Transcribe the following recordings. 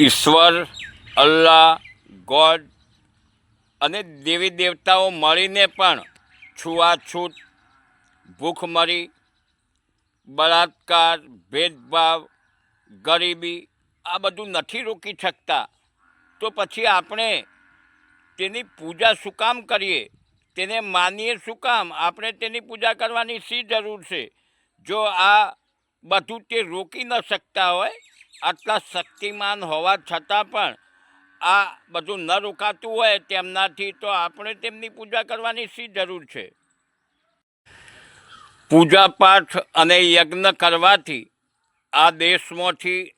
ઈશ્વર, અલ્લાહ, ગોડ અને દેવી દેવતાઓ મળીને પણ છૂઆછૂત ભૂખમરી, બળાત્કાર, ભેદભાવ, ગરીબી આ બધું નથી રોકી શકતા. તો પછી આપણે તેની પૂજા શું કામ કરીએ? તેને માનીએ શું કામ? આપણે તેની પૂજા કરવાની શી જરૂર છે? જો આ બધું તે રોકી ન શકતા હોય આટલા શક્તિમાન હોવા છતાં પણ આ બધું ન રોકાતું હોય તેમનાથી તો આપણે તેમની પૂજા કરવાની શી જરૂર છે? પૂજા પાઠ અને યજ્ઞ કરવાથી આ દેશમાંથી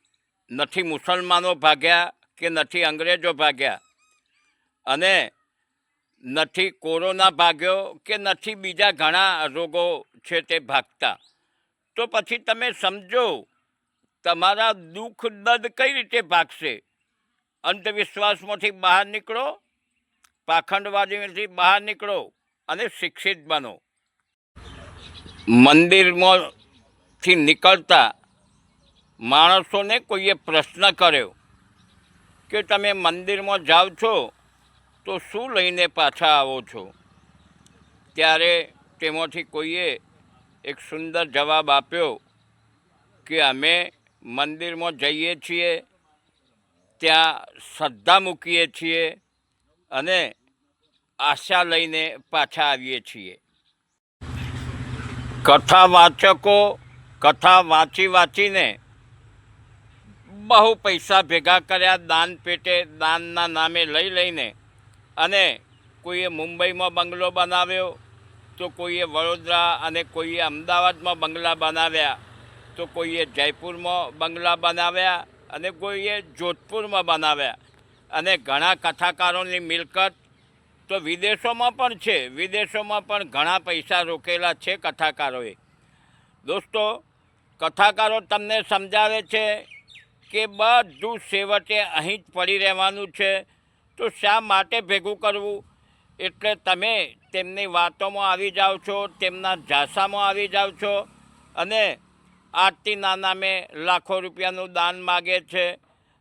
નથી મુસલમાનો ભાગ્યા કે નથી અંગ્રેજો ભાગ્યા? અને નથી કોરોના ભાગ્યો કે નથી બીજા ઘણા રોગો છે તે ભાગતા? તો પછી તમે સમજો તમારા દુઃખ દર્દ કઈ રીતે ભાગશે? અંધવિશ્વાસમાંથી બહાર નીકળો, પાખંડવાદીમાંથી બહાર નીકળો અને શિક્ષિત બનો. મંદિરમાંથી નીકળતા માણસોને કોઈએ પ્રશ્ન કર્યો કે તમે મંદિરમાં જાઓ છો તો શું લઈને પાછા આવો છો? ત્યારે તેમાંથી કોઈએ એક સુંદર જવાબ આપ્યો કે અમે મંદિરમાં જઈએ છીએ, ત્યાં શ્રદ્ધા મૂકીએ છીએ અને આશા લઈને પાછા આવીએ છીએ. કથા વાચકો, કથા વાંચી વાંચીને બહુ પૈસા ભેગા કર્યા, દાન પેટે દાનના નામે લઈ લઈને અને કોઈએ મુંબઈમાં બંગલો બનાવ્યો, તો કોઈએ વડોદરા અને કોઈએ અમદાવાદમાં બંગલા બનાવ્યા. તો કોઈએ જયપુરમાં બંગલા બનાવ્યા અને કોઈએ જોધપુરમાં બનાવ્યા. અને ઘણા કથાકારોની મિલકત તો વિદેશોમાં પણ છે. વિદેશોમાં પણ ઘણા પૈસા રોકેલા છે કથાકારોએ. દોસ્તો, કથાકારો તમને સમજાવે છે કે બધું સેવટે અહીં જ પડી રહેવાનું છે. તો શા માટે ભેગું કરવું? એટલે તમે તેમની વાતોમાં આવી જાઓ છો, તેમના ઝાંસામાં આવી જાઓ છો અને આરતીના નામે લાખો રૂપિયાનું દાન માગે છે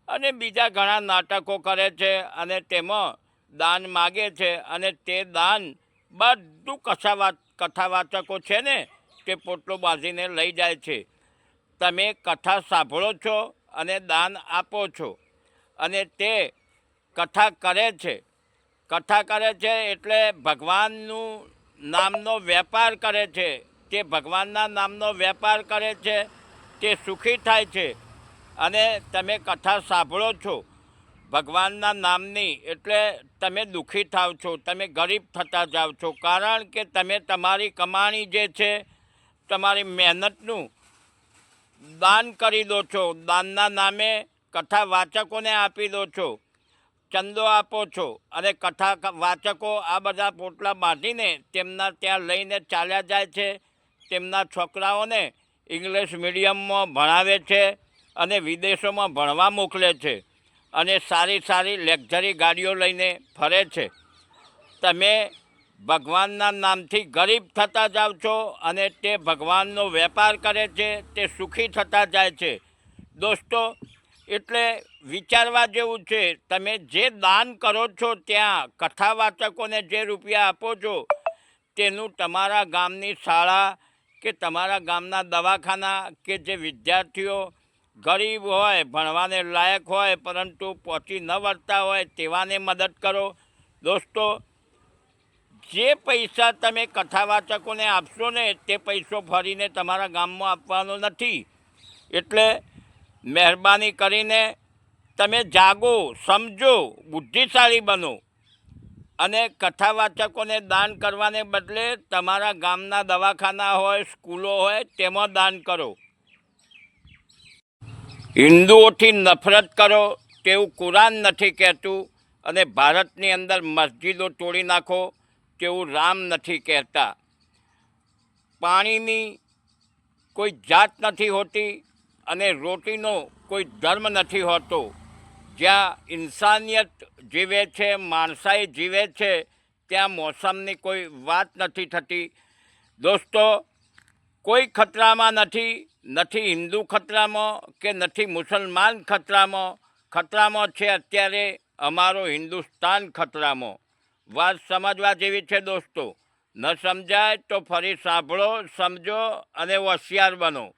અને બીજા ઘણા નાટકો કરે છે અને તેમાં દાન માગે છે અને તે દાન બધું કથા કથાવાચકો છે ને તે પોટલો બાંધીને લઈ જાય છે. તમે કથા સાંભળો છો અને દાન આપો છો અને તે કથા કરે છે. કથા કરે છે એટલે ભગવાનનું નામનો વેપાર કરે છે. તે ભગવાનના નામનો વેપાર કરે છે તે સુખી થાય છે. અને તમે કથા સાંભળો છો, ભગવાનના નામની, એટલે તમે દુઃખી થાવ છો, તમે ગરીબ થતા જાઓ છો. કારણ કે તમે તમારી કમાણી જે છે, તમારી મહેનતનું દાન કરી દો છો. દાનના નામે કથા વાચકોને આપી દો છો, ચંદો આપો છો અને કથા વાચકો આ બધા પોટલા બાંધીને તેમના ત્યાં લઈને ચાલ્યા જાય છે. તેમના છોકરાઓને ઇંગ્લિશ મીડિયમમાં ભણાવે છે અને વિદેશોમાં ભણવા મોકલે છે અને સારી સારી લેક્ઝરી ગાડીઓ લઈને ફરે છે. તમે ભગવાનના નામથી ગરીબ થતા જાઓ છો અને તે ભગવાનનો વેપાર કરે છે, તે સુખી થતા જાય છે. દોસ્તો, એટલે વિચારવા જેવું છે, તમે જે દાન કરો છો ત્યાં કથાવાચકોને જે રૂપિયા આપો છો, તેનું તમારા ગામની શાળા કે તમારા ગામના દવાખાના કે જે વિદ્યાર્થીઓ ગરીબ હોય, ભણવાને લાયક હોય, પરંતુ પહોંચી ન વળતા હોય તેવાને મદદ કરો. દોસ્તો, જે પૈસા તમે કથાવાચકોને આપશો ને, તે પૈસો ફરીને તમારા ગામમાં આપવાનો નથી. એટલે મહેરબાની કરીને તમે જાગો, સમજો, બુદ્ધિશાળી બનો. અને કથાવાચકોને દાન કરવાને બદલે તમારા ગામના દવાખાના હોય, સ્કૂલો હોય, તેમાં દાન કરો. હિન્દુઓથી નફરત કરો, તેવું કુરાન નથી કહેતું અને ભારતની અંદર મસ્જિદો તોડી નાખો, તેવું રામ નથી કહેતા. પાણીની કોઈ જાત નથી હોતી અને રોટીનો કોઈ ધર્મ નથી હોતો. જ્યાં ઇન્સાનિયત જીવે છે, માણસાઈ જીવે છે, ત્યાં મોસમની કોઈ વાત નથી થતી. દોસ્તો, કોઈ ખતરામાં નથી નથી હિન્દુ ખતરામાં કે નથી મુસલમાન ખતરામાં. ખતરામાં છે અત્યારે અમારો હિન્દુસ્તાન ખતરામાં. વાત સમજવા જેવી છે દોસ્તો. ન સમજાય તો ફરી સાંભળો, સમજો અને હોશિયાર બનો.